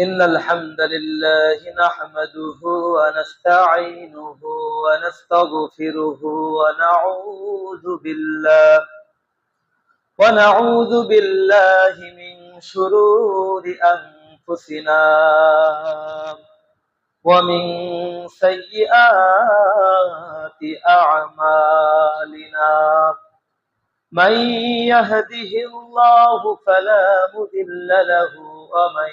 إن الحمد لله نحمده ونستعينه ونستغفره ونعوذ بالله ونعوذ بالله من شرور أنفسنا ومن سيئات أعمالنا من يهده الله فلا مضل له ومن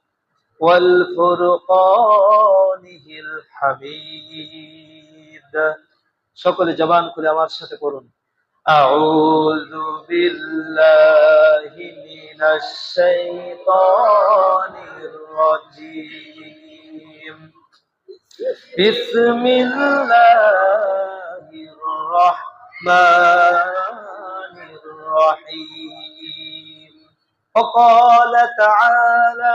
সকলে জবান খুলে আমার সাথে করুন أعوذ بالله من الشيطان الرجيم بسم الله الرحمن الرحيم وقال تعالى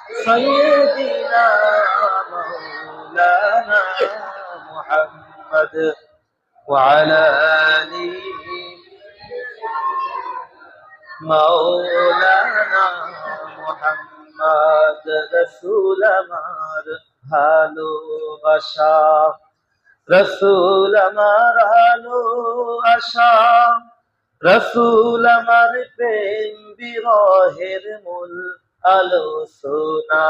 سيدنا مولانا محمد وعلى آله مولانا محمد رسول আমার ভালোবাসা রসুল আমার ভালোবাসা রসুল আমার প্রেম বিরহের মূল আলোচনা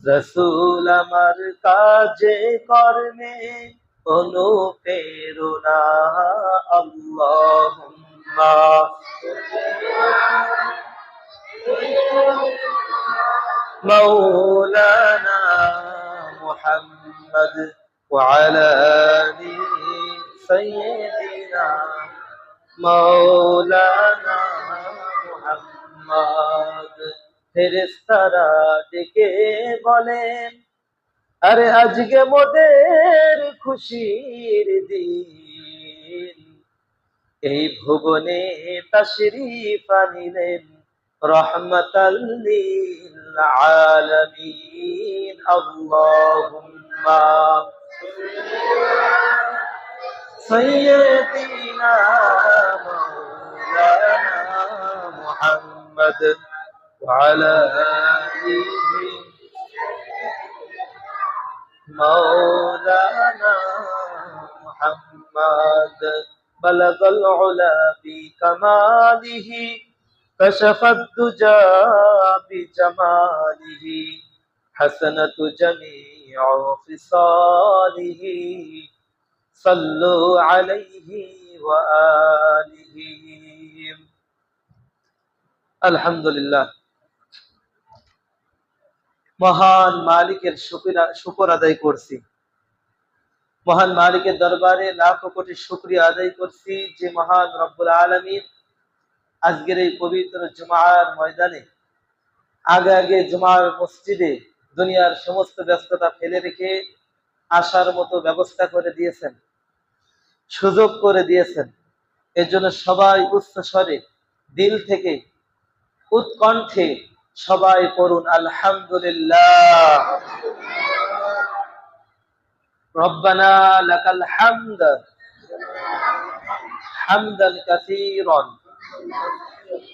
রসুল আমার কাজে কর্মে অনুপ্রেরণা আল্লাহুম্মা مولانا محمد وعلى آل سيدنا مولانا মোহাম্মদ ফেরেস্তারা ডেকে বলেন, আরে আজকে মোদের খুশির দিন। এই ভুবনে তাশরিফ আনিলেন রহমতাল্লিল আলামিন, আল্লাহুম্মা محمد وعلى آله. مولانا محمد بلغ العلا بكماله كشف الدجى بجماله حسنة جميع خصاله. صلوا عليه وآله. আলহামদুলিল্লাহ। মহান মালিকের শুকর আদায় করছি। মহান মালিকের দরবারে লাখো কোটি শুক্রিয়া আদায় করছি যে মহান রব্বুল আলমী আজকের এই পবিত্র জুমার ময়দানে আগে আগে জুমার মসজিদে দুনিয়ার সমস্ত ব্যস্ততা ফেলে রেখে আসার মতো ব্যবস্থা করে দিয়েছেন, সুযোগ করে দিয়েছেন। এর জন্য সবাই উচ্চ স্বরে দিল থেকে উৎকণ্ঠে সবাই করুন আলহামদুলিল্লাহ রব্বানা লাকাল হামদ حمدا كثيرا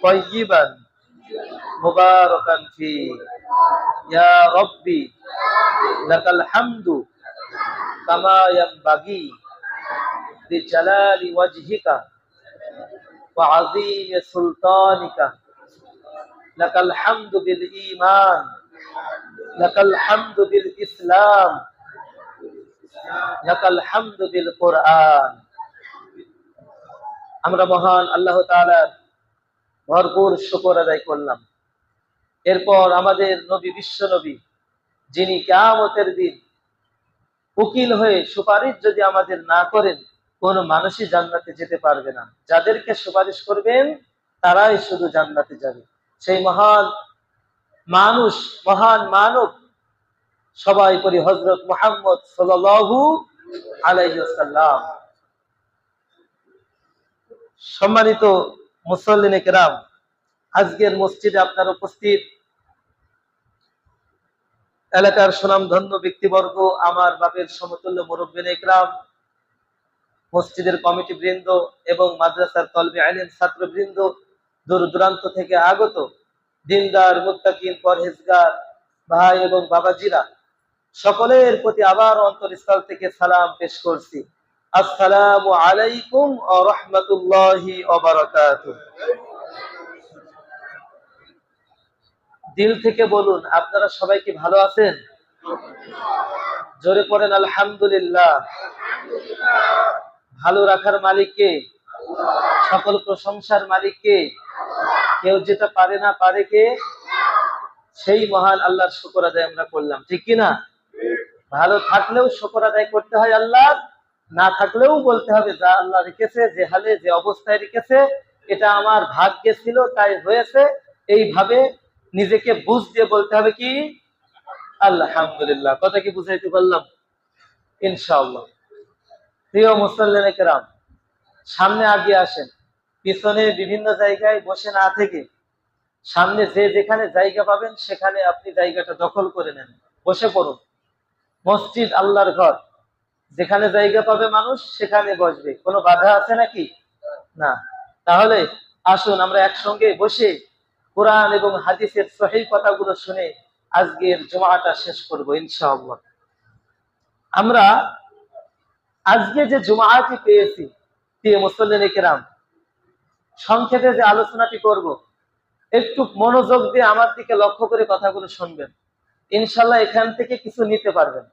طيبا مباركا فيه يا ربي لك الحمد كما ينبغي لجلال وجهك وعظيم سلطانك লাকাল হামদু বিল ঈমান, লাকাল হামদু বিল ইসলাম, লাকাল হামদু বিল কোরআন। আমরা মহান আল্লাহ তাআলার ভরপুর শুকর আদায় করলাম। এরপর আমাদের নবী, বিশ্ব নবী, যিনি কিয়ামতের দিন উকিল হয়ে সুপারিশ যদি আমাদের না করেন, কোন মানুষই জান্নাতে যেতে পারবে না। যাদেরকে সুপারিশ করবেন, তারাই শুধু জান্নাতে যাবে। সেই মহান মানুষ, মহান মানব সবাই করি হজরত মোহাম্মদ সাল্লাল্লাহু আলাইহি ওয়াসাল্লাম। সম্মানিত মুসল্লিনে কেরাম, আজকের মসজিদে আপনার উপস্থিত এলাকার সুনামধন্য ব্যক্তিবর্গ, আমার বাপের সমতুল্য মুরব্বিন ইকরাম মসজিদের কমিটি বৃন্দ এবং মাদ্রাসার তলবে আইলেন ছাত্রবৃন্দ দূর দূরান্ত থেকে আগত দিনদার, মুত্তাকিন, পরহেজগার, ভাই এবং বাবাজিরা, সকলের প্রতি আবার অন্তরস্থল থেকে সালাম পেশ করছি। আসসালামু আলাইকুম রহমতুল্লাহি দিল থেকে বলুন, আপনারা সবাই কি ভালো আছেন? জোরে পড়েন, আলহামদুলিল্লাহ। ভালো রাখার মালিককে সকল প্রশংসার মালিককে কেউ যেটা পারে না পারে কে? সেই মহান আল্লাহর শুকর আদায় আমরা করলাম, ঠিক কিনা ভালো থাকলেও শুকর আদায় করতে হয় আল্লাহ না থাকলেও বলতে হবে যা আল্লাহ রেখেছে, যে হালে, যে অবস্থায় রেখেছে, এটা আমার ভাগ্যে ছিল, তাই হয়েছে। এইভাবে নিজেকে বুঝ দিয়ে বলতে হবে কি? আলহামদুলিল্লাহ। কথা কি বুঝাইতে পারলাম? ইনশাআল্লাহ। প্রিয় মুসল্লিন কেরাম সামনে আগিয়ে আসেন। পিছনে বিভিন্ন জায়গায় বসে না থেকে সামনে যে যেখানে জায়গা পাবেন, সেখানে আপনি জায়গাটা দখল করে নেন। বসে পড়ুন। মসজিদ আল্লাহর ঘর। যেখানে জায়গা পাবে মানুষ, সেখানে বসবে। কোনো বাধা আছে নাকি? না। তাহলে আসুন, আমরা একসঙ্গে বসে কোরআন এবং হাদিসের সহি কথাগুলো শুনে আজকের জমাটা শেষ করব, ইনশাআল্লাহ। আমরা আজকে যে জুমাটি পেয়েছি প্রিয় মুসল্লিন কেরাম, সংক্ষেপে যে আলোচনাটি করব, একটু মনোযোগ দিয়ে আমার দিকে লক্ষ্য করে কথাগুলো শুনবেন। ইনশাল্লাহ এখান থেকে কিছু নিতে পারবেন।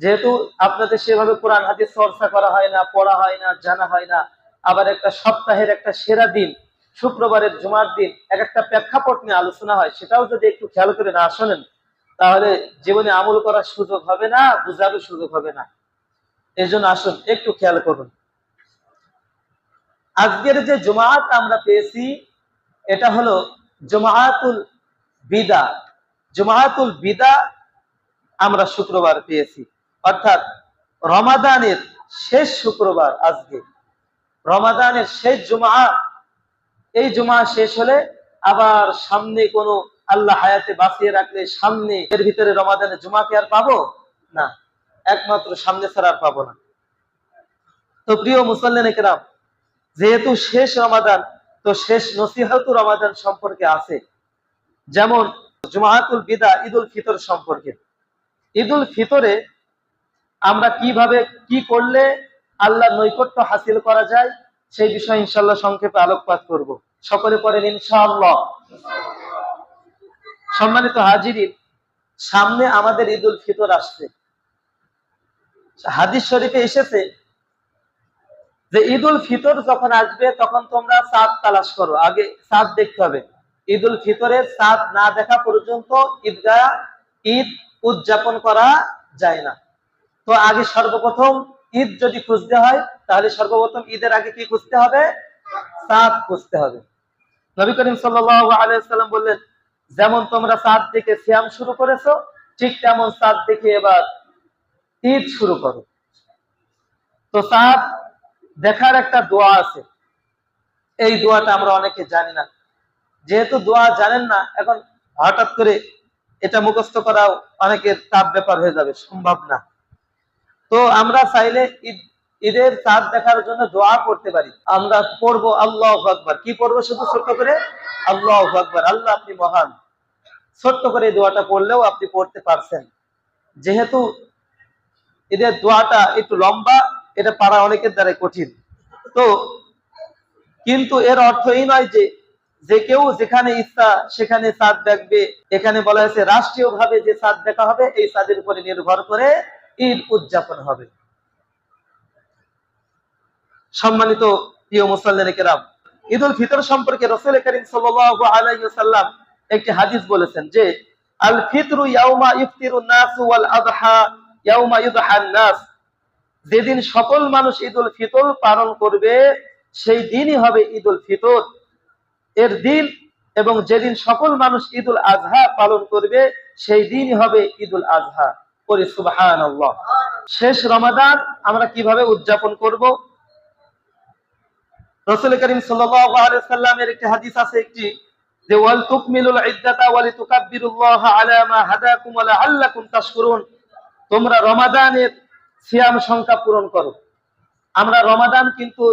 যেহেতু আপনাদের সেভাবে কোরআন, হাদিস চর্চা করা হয় না, পড়া হয় না, জানা হয় না, আবার একটা সপ্তাহের একটা সেরা দিন, শুক্রবারের জুমার দিন, এক একটা প্রেক্ষাপট নিয়ে আলোচনা হয়, সেটাও যদি একটু খেয়াল করে না শোনেন, তাহলে জীবনে আমল করার সুযোগ হবে না, বুঝারও সুযোগ হবে না। এই জন্য আসুন, একটু খেয়াল করুন। আজকের যে জমাত আমরা পেয়েছি, এটা হলো জমাহাতুল বিদা। জমাহাতুল বিদা আমরা শুক্রবার পেয়েছি। অর্থাৎ রমাদানের শেষ শুক্রবার আজকে। রমাদানের শেষ জমা, এই জমা শেষ হলে আবার সামনে কোনো আল্লাহ হায়াতে বাঁচিয়ে রাখলে সামনে এর ভিতরে রমাদানের জুমাকে আর পাবো? না, একমাত্র সামনে ছাড়া আর পাবো না। তো প্রিয় মুসল্লিন একরাম যেহেতু শেষ রমাদান, তো শেষ নসিহতু রমাদান সম্পর্কে আছে। যেমন জুমাহাতুল বিদা, ঈদুল ফিতর সম্পর্কে। ঈদুল ফিতরে আমরা কীভাবে কি করলে আল্লাহ নৈকট্য হাসিল করা যায়, সেই বিষয়ে ইনশাল্লাহ সংক্ষেপে আলোকপাত করব। সকলে পড়েন ইনশাআল্লাহ। সম্মানিত হাজিরিন, সামনে আমাদের ঈদুল ফিতর আসছে। হাদিস শরীফে এসেছে যে ঈদুল ফিতর যখন আসবে, তখন তোমরা চাঁদ তালাশ করো। আগে চাঁদ দেখতে হবে। ঈদুল ফিতরের চাঁদ না দেখা পর্যন্ত ঈদগাহ, ঈদ উদযাপন করা যায় না। তো আগে সর্বপ্রথম ঈদ যদি খুঁজতে হয়, তাহলে সর্বপ্রথম ঈদের আগে কি খুঁজতে হবে? চাঁদ খুঁজতে হবে। নবী করিম সাল্লাম বললেন, যেমন তোমরা চাঁদ দেখে শ্যাম শুরু করেছ, ঠিক তেমন চাঁদ দেখে এবার ঈদ শুরু করো। তো চাঁদ দেখার একটা দোয়া আছে। এই দোয়াটা আমরা অনেকে জানি না। যেহেতু দোয়া জানেন না, এখন হঠাৎ করে এটা মুখস্থ করাও অনেকের তাপ ব্যাপার হয়ে যাবে, সম্ভব না। তো আমরা চাইলে ঈদ, ঈদের চাঁদ দেখার জন্য দোয়া করতে পারি। আমরা পড়ব আল্লাহ আকবর। কি পড়ব শুধু ছোট্ট করে? আল্লাহ আকবর, আল্লাহ আপনি মহান। ছোট্ট করে এই দোয়াটা পড়লেও আপনি পড়তে পারছেন। যেহেতু ঈদের দোয়াটা একটু লম্বা এটা পারা অনেকের দ্বারা কঠিন। তো কিন্তু এর অর্থ এই নয় যে যে কেউ যেখানে ইচ্ছা সেখানে চাঁদ দেখবে। এখানে বলা হয়েছে রাষ্ট্রীয় ভাবে যে চাঁদ দেখা হবে, এই চাঁদের উপরে নির্ভর করে ঈদ উদযাপন হবে। সম্মানিত প্রিয় মুসল্লিন কেরাম ঈদ উল ফিতর সম্পর্কে রসুল করিম সাল্লাল্লাহু আলাইহি ওয়াসাল্লাম একটি হাদিস বলেছেন যে, আল ফিতরু ইয়াউমা ইফতিরু নাস ওয়াল আদহা, ইয়াউমা ইউদহান নাস। যেদিন সকল মানুষ ঈদ উল ফিতর পালন করবে, সেই দিনই হবে ঈদ উল ফিতর। এর দিন এবং যেদিন সকল মানুষ ঈদ উল আজহা পালন করবে, সেই দিনই হবে ঈদ উল আজহা। করি সুবাহান শেষ রমাদান আমরা কীভাবে উদযাপন করব? রসুল করিম সাল্লামের একটি হাদিস আছে একটি, যে, ওয়াল তুকমিলুল ইদ্দাতা ওয়ালি তুকাব্বিরুল্লাহ আলা মা হাদাকুম ওয়া লাআল্লাকুম তাশকুরুন। তোমরা রমাদানের সিয়াম সংখ্যা পূরণ করো। আমরা রমাদান কিন্তু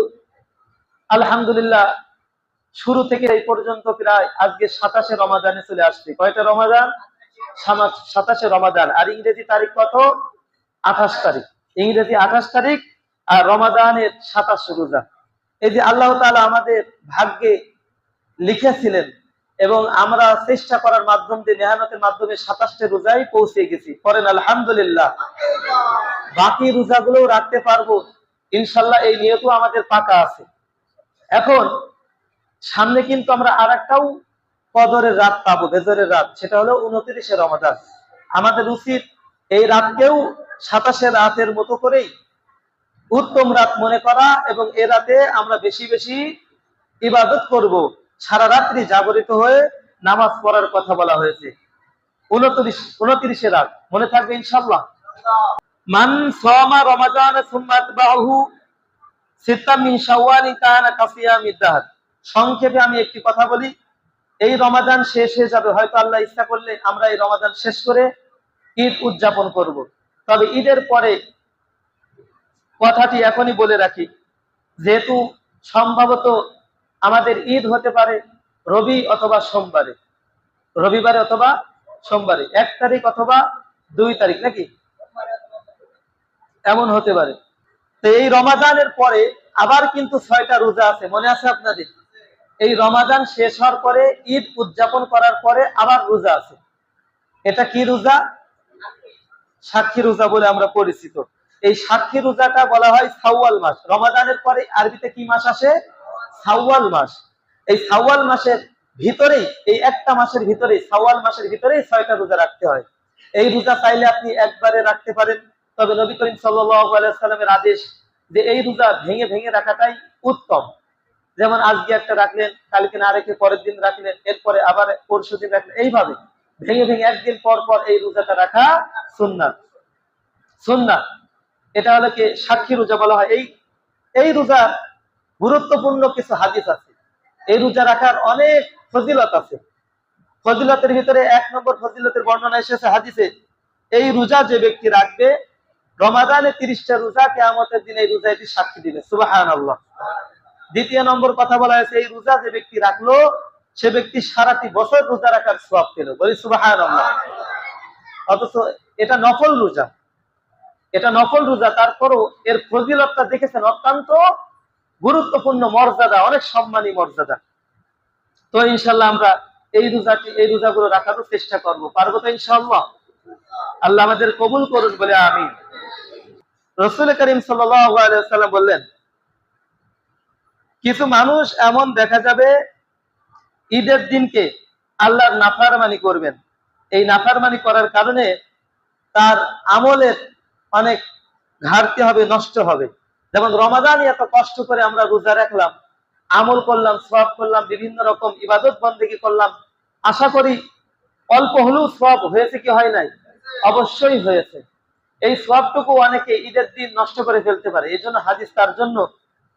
আলহামদুলিল্লাহ শুরু থেকে এই পর্যন্ত প্রায় আজকে সাতাশে রমাদানে চলে আসছে। কয়টা রমাদান? সাতাশে রমাদান। আর ইংরেজি তারিখ কত? আঠাশ তারিখ। ইংরেজি আঠাশ তারিখ আর রমাদানের সাতাশ রোজা। এই যে আল্লাহ তালা আমাদের ভাগ্যে লিখেছিলেন এবং আমরা চেষ্টা করার মাধ্যম দিয়ে মেহনতের মাধ্যমে সাতাশটা রোজাই পৌঁছে গেছি। করেন আলহামদুলিল্লাহ। বাকি রোজাগুলোও রাখতে পারব। ইনশাল্লাহ এই নিয়তও আমাদের পাকা আছে। এখন, সামনে কিন্তু আমরা আর একটাও কদরের রাত পাবো, বেজরের রাত, সেটা হলো উনত্রিশে রমাদান আমাদের উচিত এই রাতকেও সাতাশে রাতের মতো করেই উত্তম রাত মনে করা এবং এ রাতে আমরা বেশি বেশি ইবাদত করব। সারা রাত্রি জাগরিত হয়ে নামাজ পড়ার কথা বলা হয়েছে। সংক্ষেপে আমি একটি কথা বলি, এই রমাদান শেষ হয়ে যাবে, হয়তো আল্লাহ ইচ্ছা করলে আমরা এই রমাদান শেষ করে ঈদ উদযাপন করব। তবে ঈদের পরে কথাটি এখনই বলে রাখি, যেহেতু সম্ভবত আমাদের ঈদ হতে পারে রবি অথবা সোমবারে। রবিবারে অথবা সোমবারে। এক তারিখ অথবা দুই তারিখ, নাকি? এমন হতে পারে। তো এই রমাদানের পরে আবার কিন্তু ছয়টা রোজা আছে। মনে আছে আপনাদের? এই রমাদান শেষ হওয়ার পরে, ঈদ উদযাপন করার পরে আবার রোজা আছে। এটা কি রোজা? সাক্ষী রোজা বলে আমরা পরিচিত। এই সাক্ষী রোজাটা বলা হয় সাওয়াল মাস। রমাদানের পরে আরবিতে কি মাস আসে? সাওয়াল মাস। এই সাওয়াল মাসের ভিতরেই, এই একটা মাসের ভিতরেই, সাওয়াল মাসের ভিতরেই ছয়টা রোজা রাখতে হয়। এই রোজা চাইলে আপনি একবারে রাখতে পারেন। তবে নবী করিম সাল্লামের আদেশ যে এই রোজা ভেঙে ভেঙে রাখাটাই উত্তম। যেমন আজকে একটা রাখলেন, কালকে না রেখে পরের দিন রাখলেন, এরপরে আবার পরশু দিন রাখলেন, এইভাবে। ভেঙে ভেঙে একদিন পর পর এই রোজাটা রাখা সুন্নাত। সুন্নাত। এটা হলো কি সাক্ষী রোজা বলা হয়। এই এই রোজা গুরুত্বপূর্ণ কিছু হাদিস আছে। এই রোজা রাখার অনেক ফজিলত আছে। ফজিলতের ভিতরে এক নম্বর ফজিলতের বর্ণনা এসেছে হাদিসে, এই রোজা যে ব্যক্তি রাখবে, রমাদানে তিরিশটা রোজা, কেয়ামতের দিন এই রোজা এটি সাক্ষী দিবে। সুবাহান আল্লাহ দ্বিতীয় নম্বর কথা বলা হয়েছে, এই রোজা যে ব্যক্তি রাখল, সে ব্যক্তি সারাটি বছর রোজা রাখার সব পেল। বলি সুবাহান আল্লাহ অথচ এটা নফল রোজা। এটা নফল রোজা, তারপরও এর ফজিলতটা দেখেছেন অত্যন্ত গুরুত্বপূর্ণ মর্যাদা, অনেক সম্মানী মর্যাদা। তো ইনশাল্লাহ আমরা এই রোজাটি এই রোজাগুলো রাখারও চেষ্টা করব। পারব তো ইনশাল্লাহ আল্লাহ আমাদের কবুল করুন বলে আমি রসুল করিম সাল্লাম বললেন, কিছু মানুষ এমন দেখা যাবে, ঈদের দিনকে আল্লাহর নাফারমানি করবেন। এই নাফারমানি করার কারণে তার আমলের অনেক ঘাটতি হবে, নষ্ট হবে। যেমন রমাদান এত কষ্ট করে আমরা রোজা রাখলাম, আমল করলাম সব করলাম, বিভিন্ন রকম ইবাদত বন্দেগি করলাম, আশা করি অল্প হলেও সব হয়েছে কি হয় নাই? অবশ্যই হয়েছে। এই সবটুকু অনেকে ঈদের দিন নষ্ট করে ফেলতে পারে। এই জন্য হাদিস তার জন্য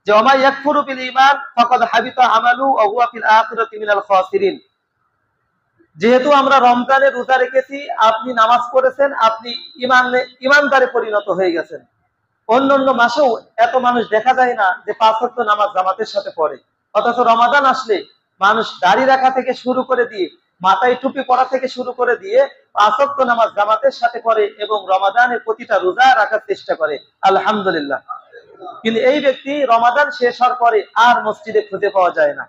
যে অমাই ইয়াকফুরু বিল ঈমান, ফাকাদ হাবিতা আমালু, ওয়া হুয়া ফিল যেহেতু আমরা রমজানে রোজা রেখেছি, আপনি নামাজ পড়েছেন, আপনি ইমান ইমানদারে পরিণত হয়ে গেছেন। অন্য অন্য মাসেও এত মানুষ দেখা যায় না যে পাঁচ ওয়াক্ত নামাজ জামাতের সাথে পড়ে। অথচ রমাদান আসলে মানুষ দাড়ি রাখা থেকে শুরু করে দিয়ে, মাথায় টুপি পরা থেকে শুরু করে দিয়ে পাঁচ ওয়াক্ত নামাজ জামাতের সাথে পড়ে এবং রমাদানের প্রতিটা রোজা রাখার চেষ্টা করে। আলহামদুলিল্লাহ। কিন্তু এই ব্যক্তি রমাদান শেষ হওয়ার পরে আর মসজিদে খুঁজে পাওয়া যায় না।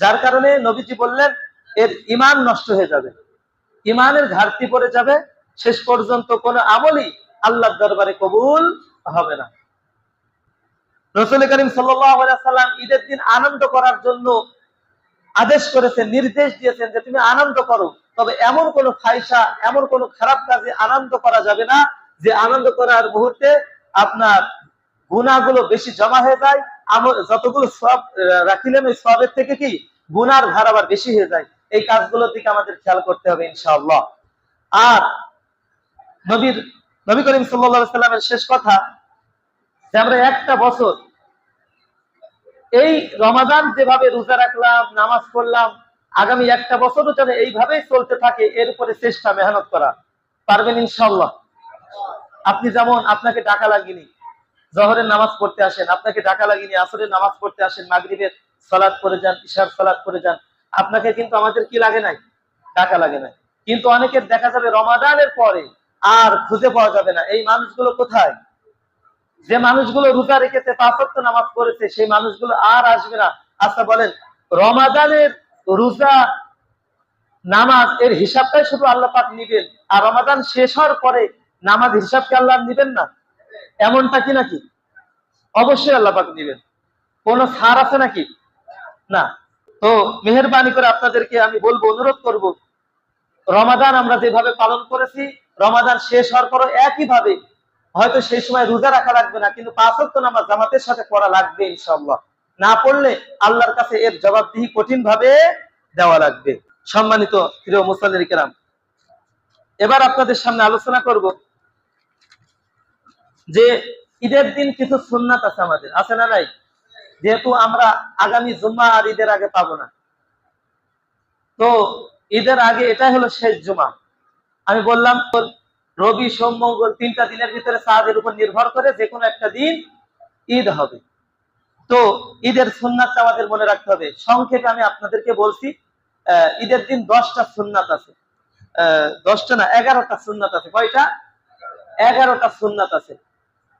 যার কারণে নবীজি বললেন, এর ইমান নষ্ট হয়ে যাবে। ইমানের ঘাটতি পড়ে যাবে। শেষ পর্যন্ত কোন আমলই আল্লাহর দরবারে কবুল হবে না। রসুল করিম সাল্লাম ঈদের দিন আনন্দ করার জন্য আদেশ করেছেন, নির্দেশ দিয়েছেন যে তুমি আনন্দ করো। তবে এমন কোন ফাইসা এমন কোন খারাপ কাজে আনন্দ করা যাবে না, যে আনন্দ করার মুহূর্তে আপনার গুণাগুলো বেশি জমা হয়ে যায়। আমল যতগুলো সব রাখিলেন ওই সবের থেকে কি? গুনার ভার আবার বেশি হয়ে যায়। এই কাজগুলোর দিকে আমাদের খেয়াল করতে হবে ইনশাআল্লাহ। আর নবীর, নবী করিম সাল্লা সাল্লামের শেষ কথা যে একটা বছর। এই রমাদান যেভাবে রোজা রাখলাম, নামাজ পড়লাম, আগামী একটা বছরও যেন এইভাবেই চলতে থাকে, এর উপরে চেষ্টা মেহনত করা। পারবেন ইনশাল্লাহ আপনি যেমন আপনাকে ডাকা লাগেনি, জহরের নামাজ পড়তে আসেন, আপনাকে ডাকা লাগেনি, আসরের নামাজ পড়তে আসেন, মাগরিবের সলাদ করে যান, ইশার সলাদ করে যান, আপনাকে কিন্তু আমাদের কি লাগে নাই? ডাকা লাগে নাই। কিন্তু অনেকের দেখা যাবে রমাদানের পরে আর খুঁজে পাওয়া যাবে না। এই মানুষগুলো কোথায়? যে মানুষগুলো রোজা রেখেছে পাঁচত্ব নামাজ পড়েছে, সেই মানুষগুলো আর আসবে না। আচ্ছা বলেন, রমাদানের রোজা নামাজ এর হিসাবটাই শুধু আল্লাহ পাক নিবেন, আর রমাদান শেষ হওয়ার পরে নামাজ হিসাবকে আল্লাহ নিবেন না? এমনটা কি নাকি? অবশ্যই আল্লাহ পাক নিবেন। কোন ছাড় আছে নাকি? না। তো মেহরবানি করে আপনাদেরকে আমি বলব, অনুরোধ করব, রমাদান আমরা যেভাবে পালন করেছি, রমাদান শেষ হওয়ার পরও একইভাবে হয়তো সেই সময় রোজা রাখা লাগবে না, কিন্তু পাঁচ নামাজ জামাতের সাথে পড়া লাগবে ইনশাআল্লাহ। না পড়লে আল্লাহর কাছে এর জবাবদিহি কঠিন ভাবে দেওয়া লাগবে। সম্মানিত প্রিয় মুসল্লির কেরাম, এবার আপনাদের সামনে আলোচনা করব যে ঈদের দিন কিছু সুন্নাত আছে আমাদের, আছে না নাই? যেহেতু আমরা আগামী জুম্মা আর ঈদের আগে পাবো না। তো ঈদের আগে এটাই হলো শেষ জুমা আমি বললাম রবি সোম মঙ্গল তিনটা দিনের ভিতরে সাহায্যের উপর নির্ভর করে যে কোনো একটা দিন ঈদ হবে। তো ঈদের সুন্নাতটা আমাদের মনে রাখতে হবে। সংক্ষেপে আমি আপনাদেরকে বলছি ঈদের দিন দশটা সুন্নাত আছে। দশটা না, এগারোটা সুন্নাত আছে। কয়টা? এগারোটা সুন্নাত আছে।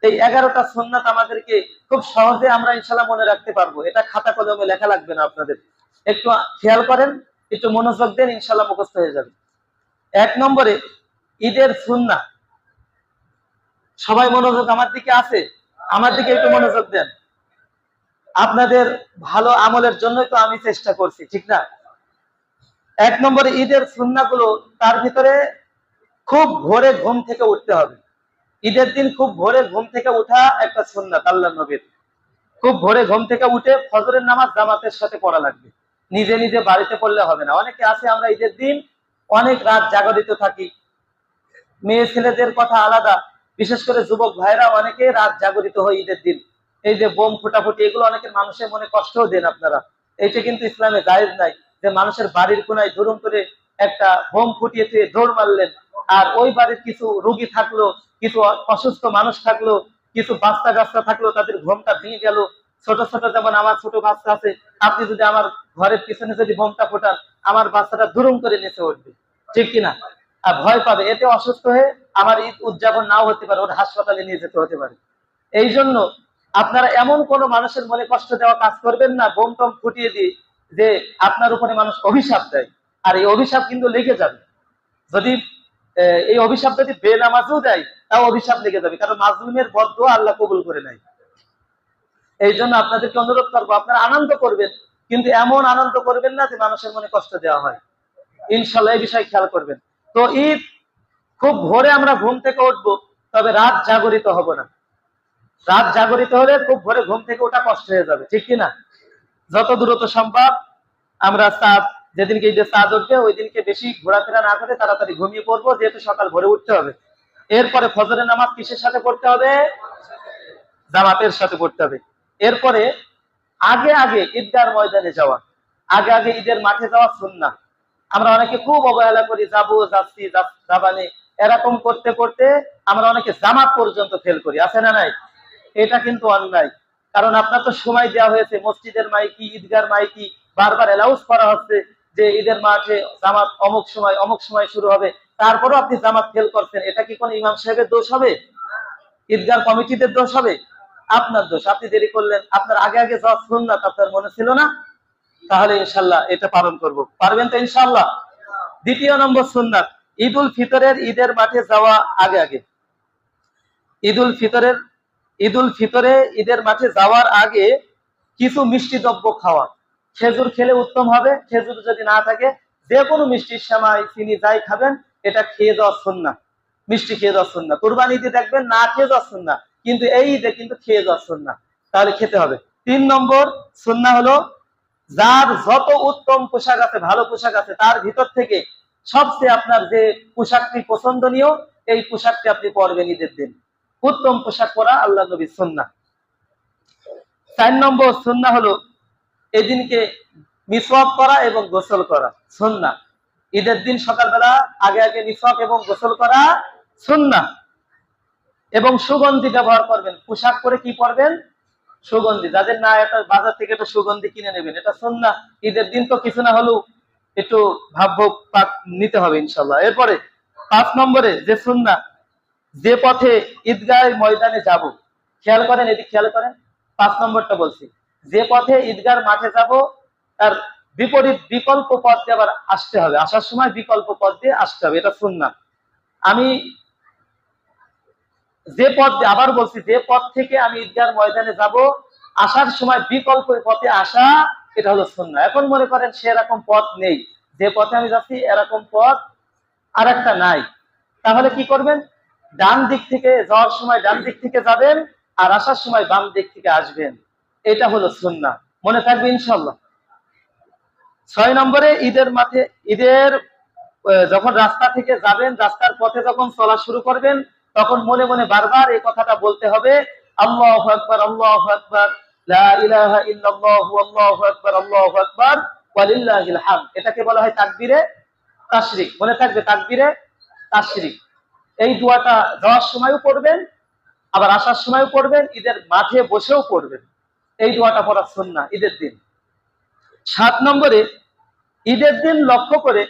এই এগারোটা সুন্নাত আমাদেরকে খুব সহজে আমরা ইনশাল্লাহ মনে রাখতে পারব। এটা খাতা কলমে লেখা লাগবে না আপনাদের। একটু খেয়াল করেন, একটু মনোযোগ দেন ইনশাল্লাহ মুখস্থ হয়ে যাবে। এক নম্বরে ঈদের সুন্না সবাই মনোযোগ আমার দিকে আছে? আমার দিকে একটু মনোযোগ দেন। আপনাদের ভালো আমলের জন্যই তো আমি চেষ্টা করছি, ঠিক না? এক নম্বরে ঈদের সুন্নাগুলো তার ভিতরে খুব ভোরে ঘুম থেকে উঠতে হবে। ঈদের দিন খুব ভোরে ঘুম থেকে উঠা একটা সুন্নাত আল্লাহ নবীর। খুব ভোরে ঘুম থেকে উঠে ফজরের নামাজ জামাতের সাথে পড়া লাগবে। নিজে নিজে বাড়িতে পড়লে হবে না। অনেকে আছে, আমরা ঈদের দিন অনেক রাত জাগরিত থাকি। মেয়ে ছেলেদের কথা আলাদা। বিশেষ করে যুবক ভাইরা অনেকে রাত জাগরিত হয় ঈদের দিন। এই যে বোম ফুটাফুটি, এগুলো অনেকের মানুষের মনে কষ্টও দেন আপনারা। এইটা কিন্তু ইসলামে জায়েজ নাই যে মানুষের বাড়ির কোনায় ধরুন করে একটা বোম ফুটিয়ে দিয়ে দৌড় মারলেন। আর ওই বাড়ির কিছু রোগী থাকল, কিছু অসুস্থ মানুষ থাকল, কিছু বাচ্চা গাছটা থাকল, তাদের ঘুমটা ভেঙে গেল। ছোট ছোট যেমন আমার ছোট বাচ্চা আছে, আপনি যদি আমার ঘরের পিছনে যদি বোমটা ফোটান, আমার বাচ্চাটা দুরুম করে নিচে উঠবে। ঠিক কিনা? ভয় পাবে, এতে অসুস্থ হয়ে আমার ঈদ উদযাপন নাও হতে পারে ওর হাসপাতালে নিয়ে যেতে হতে পারে। এই জন্য আপনারা এমন কোন মানুষের মনে কষ্ট দেওয়া কাজ করবেন না, বোম টম ফুটিয়ে দিয়ে যে আপনার উপরে মানুষ অভিশাপ দেয়। আর এই অভিশাপ কিন্তু লেগে যাবে। যদি এই অভিশাপ যদি বেনামাজও দেয়, তাও অভিশাপ লেগে যাবে, কারণ মাজলুমের বদ্ধ আল্লাহ কবুল করে নেয়। এই জন্য আপনাদেরকে অনুরোধ করব, আপনারা আনন্দ করবেন, কিন্তু এমন আনন্দ করবেন না যে মানুষের মনে কষ্ট দেওয়া হয়। ইনশাল্লাহ এই বিষয়ে খেয়াল করবেন। তো ঈদ খুব ভোরে আমরা ঘুম থেকে উঠবো, তবে রাত জাগরিত হব না। রাত জাগরিত হলে খুব ভোরে ঘুম থেকে ওঠা কষ্ট হয়ে যাবে, ঠিক কি না? যত দ্রুত সম্ভব আমরা চাঁদ যেদিনকে ঈদের চাঁদ উঠবে ওই দিনকে বেশি ঘোরাফেরা না করে তাড়াতাড়ি ঘুমিয়ে পড়ব, যেহেতু সকাল ভোরে উঠতে হবে। এরপরে ফজরের নামাজ কিসের সাথে পড়তে হবে? জামাতের সাথে পড়তে হবে। এরপরে আগে আগে ঈদগার ময়দানে যাওয়া। আগে আগে ঈদের মাঠে যাওয়া সুন্না আমরা অনেকে খুব অবহেলা করি, যাব, যাচ্ছি যাবানে এরকম করতে করতে আমরা অনেকে জামাত পর্যন্ত ফেল করি। আছে না নাই? এটা কিন্তু অন্যায়। কারণ আপনার তো সময় দেওয়া হয়েছে, মসজিদের মাইকি, ঈদগার মাইকি, বারবার অ্যালাউন্স করা হচ্ছে যে ঈদের মাঠে জামাত অমুক সময় অমুক সময় শুরু হবে। তারপরও আপনি জামাত ফেল করছেন। এটা কি কোন ইমাম সাহেবের দোষ হবে? ঈদগার কমিটিদের দোষ হবে? আপনার দোষ। আপনি দেরি করলেন। আপনার আগে আগে যাওয়া সুন্নাত আপনার মনে ছিল না? তাহলে ইনশাল্লাহ এটা পালন করব। পারবেন তো ইনশাল্লাহ দ্বিতীয় নম্বর সুন্নাত ঈদ উল ফিতরের ঈদের মাঠে যাওয়া আগে আগে। ঈদ উল ফিতরের ঈদ উল ফিতরে ঈদের মাঠে যাওয়ার আগে কিছু মিষ্টি দ্রব্য খাওয়া। খেজুর খেলে উত্তম হবে, খেজুর যদি না থাকে যে কোনো মিষ্টির সেমাই, চিনি যাই খাবেন, এটা খেয়ে যাওয়া সুন্না মিষ্টি খেয়ে যাওয়া সুন্না কোরবানি ঈদে দেখবেন না খেয়ে যাওয়া সুন্না কিন্তু এই ঈদে কিন্তু খেয়ে যাওয়া সুন্না তাহলে খেতে হবে। তিন নম্বর সুন্না হলো যার যত উত্তম পোশাক আছে, ভালো পোশাক আছে, তার ভিতর থেকে সবচেয়ে আপনার যে পোশাকটি পছন্দনীয়, এই পোশাকটি আপনি পরবেন ঈদের দিন। উত্তম পোশাক পরা আল্লাহ নবীর সুন্না চার নম্বর সুন্না হলো এদিনকে মিসওয়াক করা এবং গোসল করা সুন্না ঈদের দিন সকালবেলা আগে আগে মিসওয়াক এবং গোসল করা সুন্না এবং সুগন্ধি ব্যবহার করবেন। পোশাক পরে কি পরবেন? সুগন্ধি, যাদের না এটা বাজার থেকে একটা সুগন্ধি কিনে নেবেন, এটা সুন্না ঈদের দিন তো কিছু না হলেও একটু ভাব ভোগ পাক নিতে হবে ইনশাল্লাহ এরপরে, পাঁচ নম্বরে যে সুন্না যে পথে ঈদগাহ ময়দানে যাব, খেয়াল করেন, এদিক খেয়াল করেন, পাঁচ নম্বরটা বলছি, যে পথে ঈদগার মাঠে যাব, তার বিপরীত বিকল্প পথ দিয়ে আবার আসতে হবে, আসার সময় বিকল্প পথ দিয়ে আসতে হবে, এটা শুননা আমি যে পথ আবার বলছি, যে পথ থেকে আমি ঈদগার ময়দানে যাব, আসার সময় বিকল্প পথে আসা, এটা হলো শুননা এখন মনে করেন সেরকম পথ নেই। যে পথে আমি যাচ্ছি, এরকম পথ আর একটা নাই। তাহলে কি করবেন? ডান দিক থেকে যাওয়ার সময় ডান দিক থেকে যাবেন, আর আসার সময় বাম দিক থেকে আসবেন। এটা হলো সুন্না মনে থাকবে ইনশাল্লাহ ছয় নম্বরে ঈদের মাঠে ঈদের যখন রাস্তা থেকে যাবেন, রাস্তার পথে যখন চলা শুরু করবেন তখন মনে মনে বারবার এই কথাটা বলতে হবে, আল্লাহ আকবার আল্লাহ আকবার এটাকে বলা হয় তাকবীরে তাশরিক। মনে থাকবে তাকবীরে তাশরিক। এই দোয়াটা যাওয়ার সময়ও পড়বেন, আবার আসার সময়ও পড়বেন, ঈদের মাঠে বসেও পড়বেন। এই দোয়াটা পড়ার সুন্না ঈদের দিন। সাত নম্বরে, ঈদের দিন লক্ষ্য করে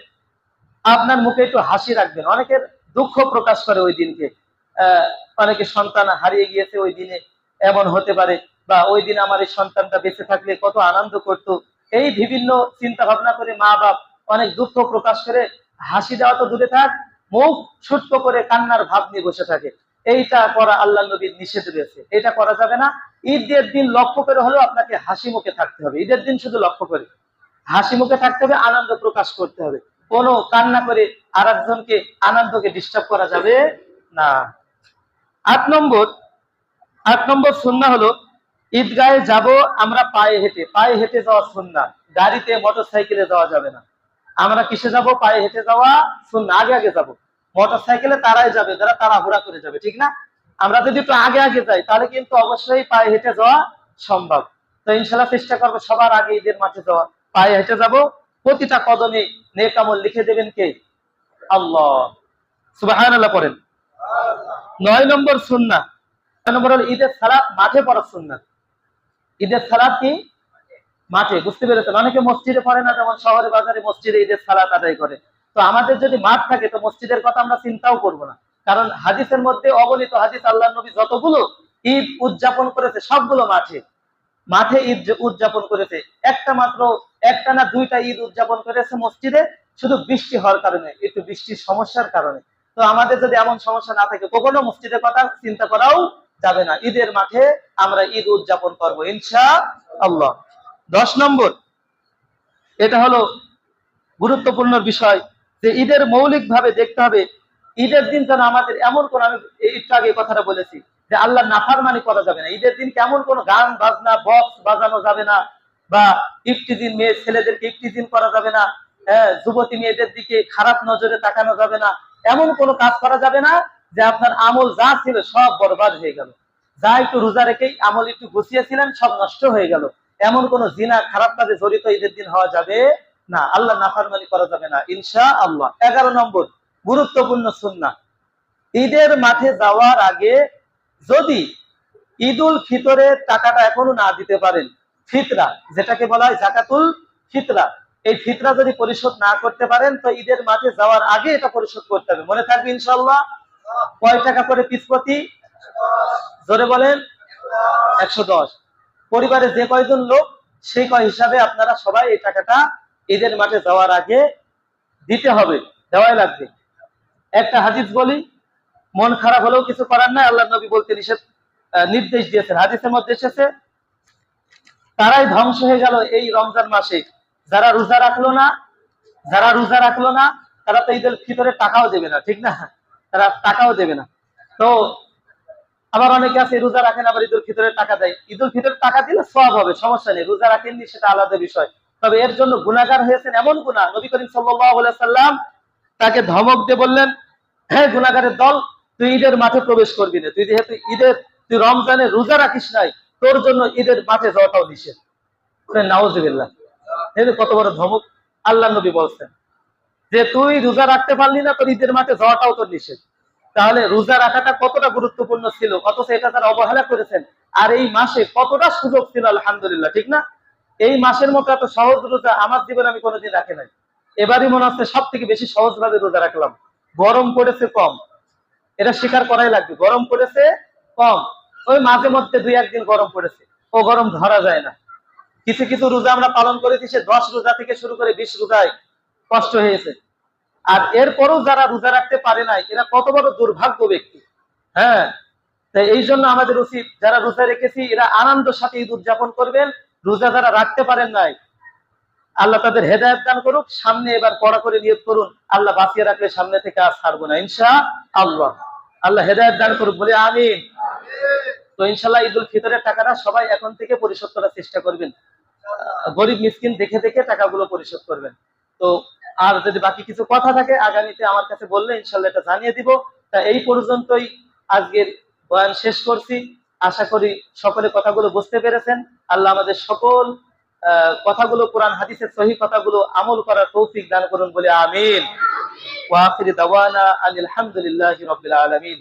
আপনার মুখে একটু হাসি রাখবেন। অনেকের দুঃখ প্রকাশ করে ওই দিনকে। অনেকে সন্তান হারিয়ে গিয়েছে, ওই দিনে এমন হতে পারে বা ওই দিন আমার এই সন্তানটা বেঁচে থাকলে কত আনন্দ করত। এই বিভিন্ন চিন্তা ভাবনা করে মা বাপ অনেক দুঃখ প্রকাশ করে হাসি দেওয়া তো দূরে থাক, মুখ ছোট্ট করে কান্নার ভাব নিয়ে বসে থাকে। এইটা করা আল্লাহ নবীর নিষেধ রয়েছে। এটা করা যাবে না। ঈদের দিন লক্ষ্য করে হলেও আপনাকে হাসি মুখে থাকতে হবে। ঈদের দিন শুধু লক্ষ্য করে। হাসি মুখে থাকতে হবে, আনন্দ প্রকাশ করতে হবে। কোনো কান্না করে আর একজনকে আনন্দকে ডিস্টার্ব করা যাবে না। আট নম্বর আট নম্বর সুন্না হলো, ঈদগাহে যাব, আমরা পায়ে হেঁটে পায়ে হেঁটে যাওয়া সুন্না, গাড়িতে মোটর সাইকেলে যাওয়া যাবে না। আমরা কিসে যাব? পায়ে হেঁটে যাওয়া সুন্না, আগে আগে যাব। মোটর সাইকেলে তারাই যাবে, যারা তাড়াহুড়া করে যাবে, ঠিক না? আমরা যদি একটু আগে আগে যাই, তাহলে কিন্তু অবশ্যই পায়ে হেঁটে যাওয়া সম্ভব। তো ইনশাল্লাহ চেষ্টা করব সবার আগে ঈদের মাঠে যাওয়া। পায়ে হেঁটে যাব, প্রতিটা কদমে নেকামল লিখে দেবেন কে? আল্লাহ। সুবাহান করেন নয় নম্বর সুন্না নয় নম্বর হলো ঈদের সালাত মাঠে পড়ার সুন্না ঈদের সালাত কি? মাঠে, বুঝতে পেরেছেন? অনেকে মসজিদে পড়ে না, যেমন শহরে বাজারে মসজিদে ঈদের সালাত আদায় করে। তো আমাদের যদি মাঠ থাকে, তো মসজিদের কথা আমরা চিন্তাও করব না। কারণ হাদিসের মধ্যে অগণিত হাদিস আল্লাহ নবী যতগুলো ঈদ উদযাপন করেছে, সবগুলো মাঠে। মাঠে ঈদ উদযাপন করেছে, একটা মাত্র একটা না দুইটা ঈদ উদযাপন করেছে মসজিদে, শুধু বৃষ্টি হওয়ার কারণে, একটু বৃষ্টির সমস্যার কারণে। তো আমাদের যদি এমন সমস্যা না থাকে, কখনো মসজিদের কথা চিন্তা করাও যাবে না। ঈদের মাঠে আমরা ঈদ উদযাপন করব ইনশা আল্লাহ দশ নম্বর, এটা হলো গুরুত্বপূর্ণ বিষয় যে ঈদের মৌলিক ভাবে দেখতে হবে, ঈদের দিন যেন আমাদের এমন কোন, আমি একটু আগে কথাটা বলেছি, যে আল্লাহ নাফারমানি করা যাবে না। ঈদের দিন কেমন কোন গান বাজনা বক্স বাজানো যাবে না, বা ইফটিজিন মেয়ে ছেলেদেরকে ইফটিজিন করা যাবে না হ্যাঁ যুবতী মেয়েদের দিকে খারাপ নজরে তাকানো যাবে না এমন কোনো কাজ করা যাবে না যে আপনার আমল যা ছিল সব বরবাদ হয়ে গেল। যা একটু রোজা রেখেই আমল একটু গুছিয়েছিলেন, সব নষ্ট হয়ে গেল। এমন কোন জিনা, খারাপ কাজে জড়িত ঈদের দিন হওয়া যাবে না। আল্লাহ নাফারমানি করা যাবে না ইনশা আল্লাহ এগারো নম্বর, গুরুত্বপূর্ণ সুন্না। ঈদের মাঠে যাওয়ার আগে যদি ঈদুল ফিতরের টাকাটা এখনও না দিতে পারেন, ফিতরা, যেটাকে বলা হয় জাকাতুল ফিতরা এই ফিতরা যদি পরিশোধ না করতে পারেন, তো ঈদের মাঠে যাওয়ার আগে এটা পরিশোধ করতে হবে। মনে থাকবে ইনশাল্লাহ কয় টাকা করে পিস প্রতি? জোরে বলেন, একশো দশ। পরিবারে যে কয়জন লোক, সেই কয় হিসাবে আপনারা সবাই এই টাকাটা ঈদের মাঠে যাওয়ার আগে দিতে হবে, দেওয়াই লাগবে। একটা হাদিস বলি, মন খারাপ হলেও কিছু করার নাই আল্লাহ নবী বলতে নিষেধ নির্দেশ দিয়েছেন। হাদিসের মধ্যে এসেছে, তারাই ধ্বংস হয়ে গেল এই রমজান মাসে। যারা রোজা রাখল না, যারা রোজা রাখল না, তারা তো ঈদের ভিতরে টাকাও দেবে না, ঠিক না? তারা টাকাও দেবে না। তো আবার অনেকে আছে, রোজা রাখেন, আবার ঈদুল ফিতরের টাকা দেয়। ঈদুল ফিতরের টাকা দিলে সব হবে, সমস্যা নেই। রোজা রাখেননি, সেটা আলাদা বিষয়। তবে এর জন্য গুণাগার হয়েছেন এমন গুণা নবী করিম সাল্লাম তাকে ধমক দিয়ে বললেন হ্যাঁ গুণাগারের দল, তুই ঈদের মাঠে প্রবেশ করবি না। তুই যেহেতু ঈদের, তুই রমজানে রোজা রাখিস নাই, তোর জন্য ঈদের মাঠে যাওয়াটাও নিষেধ। যে কত বড় ধমক আল্লাহ নবী বলছেন। যে তুই রোজা রাখতে পারলি না, তোর ঈদের মাঠে যাওয়াটাও তোর নিষেধ। তাহলে রোজা রাখাটা কতটা গুরুত্বপূর্ণ ছিল? অথচ এটা তারা অবহেলা করেছেন। আর এই মাসে কতটা সুযোগ ছিল, আলহামদুলিল্লাহ, ঠিক না? এই মাসের মতো এত সহজ রোজা আমার জীবনে আমি কোনোদিন রাখি নাই। এবারই মনে হচ্ছে সব থেকে বেশি সহজ ভাবে রোজা রাখলাম। গরম পড়েছে কম। এটা স্বীকার করাই লাগবে। গরম পড়েছে কম। ওই মাঝে মধ্যে দুই একদিন গরম পড়েছে। ও গরম ধরা যায় না। কিছু কিছু রোজা আমরা পালন করেছি, সে দশ রোজা থেকে শুরু করে বিশ রোজায় কষ্ট হয়েছে। আর এরপরও যারা রোজা রাখতে পারে নাই, এরা কত বড় দুর্ভাগ্য ব্যক্তি। হ্যাঁ? তাই এই জন্য আমাদের উচিত, যারা রোজা রেখেছি, এরা আনন্দের সাথে ঈদ উদযাপন করবেন, রোজা যারা রাখতে পারেন নাই, আল্লাহ তাদের হেদায়ত দান করুক, সামনে এবার পড়া করে নিয়োগ করুন, আল্লাহ বাঁচিয়ে রাখলে সামনে থেকে আর ছাড়বো না, ইনশা আল্লাহ। আল্লাহ হেদায়ত দান করুক, বলে আমি তো ইনশাল্লাহ ঈদুল ফিতরের টাকাটা সবাই এখন থেকে পরিশোধ করার চেষ্টা করবেন। গরিব মিসকিন দেখে দেখে টাকাগুলো পরিশোধ করবেন। তো আর যদি বাকি কিছু কথা থাকে, আগামীতে আমার কাছে বললে ইনশাল্লাহ এটা জানিয়ে দিব। তা এই পর্যন্তই আজকের বয়ান শেষ করছি। আশা করি সকলে কথাগুলো বুঝতে পেরেছেন। আল্লাহ আমাদের সকল কথাগুলো কোরআন, হাদিসের সহি কথাগুলো আমল করার তৌফিক দান করুন বলে আমিন। ওয়া আখিরি দাওয়ানা আনিল হামদুলিল্লাহি রাব্বিল আলামিন।